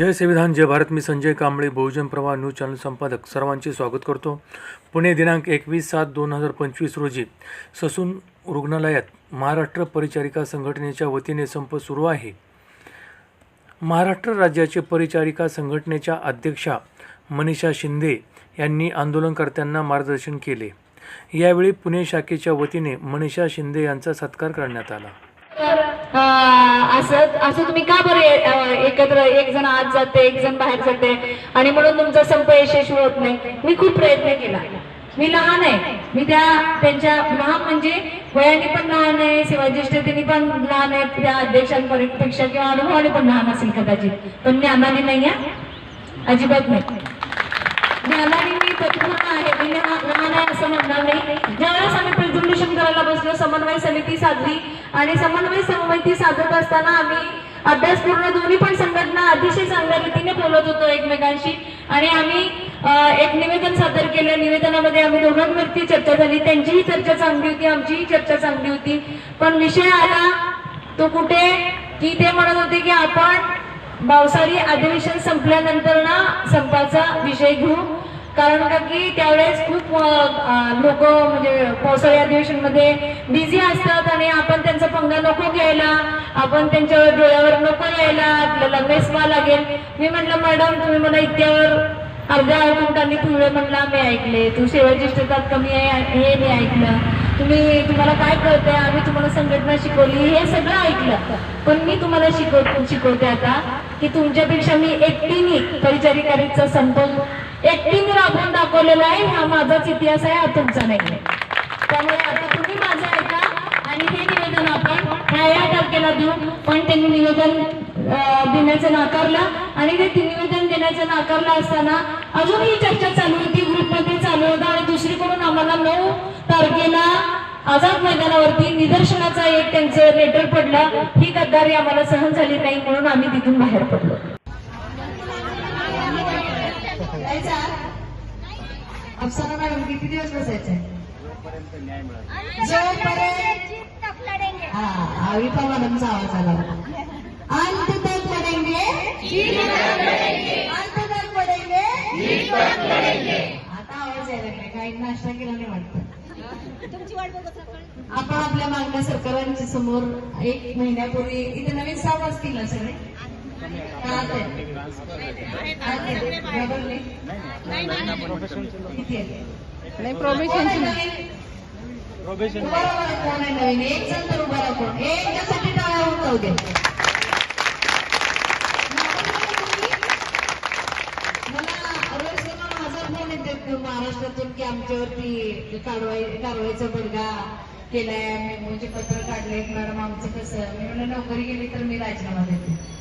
जय संविधान जय भारत मी संजय कांबळे बहुजन प्रवाह news channel संपादक. सर्वांचे स्वागत करतो. पुणे दिनांक एकवीस सात दोन हजार पंचवीस रोजी ससून रुग्णालयात महाराष्ट्र परिचारिका संघटनेच्या वतीने संप सुरू आहे. महाराष्ट्र राज्याचे परिचारिका संघटनेच्या अध्यक्षा मनीषा शिंदे यांनी आंदोलनकर्त्यांना मार्गदर्शन केले. यावेळी पुणे शाखेच्या वतीने मनीषा शिंदे यांचा सत्कार करण्यात आला. असं असं तुम्ही का बरं एकत्र एक जण आत जाते एक जण बाहेर जाते? आणि म्हणून तुमचा संप यशस्वी होत नाही. मी खूप प्रयत्न केला. मी लहान आहे. मी त्या त्यांच्या लहान म्हणजे वयाने पण लहान आहे सेवाज्येष्ठतेने पण लहान आहे त्या अध्यक्षांपेक्षा किंवा अनुभवाने पण लहान असेल कदाचित. पण ज्ञानाने नाही आहे अजिबात नाही. ज्ञानाने मी परिपूर्ण आहे. मी लहान आहे असं म्हणणार प्रेझेंटेशन समन्वय समिती साधली आणि समन्वय समिती साधत असताना आम्ही अभ्यासपूर्ण दोन्ही पण संघटना अतिशय चांगल्या रीतीने बोलत होतो एकमेकांशी. आणि आम्ही एक निवेदन सादर केलं. निवेदनामध्ये आम्ही दोघांवरती चर्चा झाली. त्यांचीही चर्चा चांगली होती आमचीही चर्चा चांगली होती. पण विषय आला तो कुठे? की ते म्हणत होते की आपण पावसाळी अधिवेशन संपल्यानंतर ना संपाचा विषय घेऊ. कारण का की त्यावेळेस खूप लोक म्हणजे पावसाळी अधिवेशनमध्ये बिझी असतात आणि आपण त्यांचा पंगा नको घ्यायला आपण त्यांच्या डोळ्यावर नको यायला आपल्याला मेसवा लागेल. मी म्हटलं मॅडम तुम्ही मला इत्यावर अर्ध्या मिनिटांनी पिवळे म्हणला मी ऐकले. तू सेवा ज्येष्ठतात कमी आहे हे मी ऐकलं. तुम्ही तुम्हाला काय कळतंय? आम्ही तुम्हाला संघटना शिकवली हे सगळं ऐकलं. पण मी तुम्हाला शिकव शिकवते आता की तुमच्यापेक्षा मी एकटीने परिचारिकारीचा एक एकटीने राबवून दाखवलेला आहे हा माझाच इतिहास आहे हा तुमचा नाही आहे. त्यामुळे आता तुम्ही माझं ऐका आणि हे निवेदन आपण ह्या या तारखेला देऊ. पण त्यांनी निवेदन देण्याचं नाकारलं आणि ते निवेदन देण्याचं नाकारलं असताना अजूनही चर्चा चालू होती ग्रुपमध्ये चालू होता आणि दुसरीकडून आम्हाला नऊ तारखेला आझाद मैदानावरती निदर्शनाचा एक त्यांचं लेटर पडला. ही गद्दारी आम्हाला सहन झाली नाही म्हणून आम्ही तिथून बाहेर पडलो. अप्सरा मॅडम किती दिवस बसायचे? जोपर्यंत हा मॅडमचा आवाज आला अंत तक पडेंगे? अंत तक पडेंगे? आता आवाज यायला लागलाय. काही नाश्ता केला नाही वाटतं. आपण आपल्या मागण्या सरकारांच्या समोर एक महिन्यापूर्वी इथे नवीन स्टाफ असतील ना नाही फोन येतात महाराष्ट्रातून की आमच्यावरती कारवाई कारवाईचा बडगा केलाय मेमोचे पत्र काढले मॅडम आमचं कसं मी म्हणलं नोकरी गेली तर मी राजीनामा देते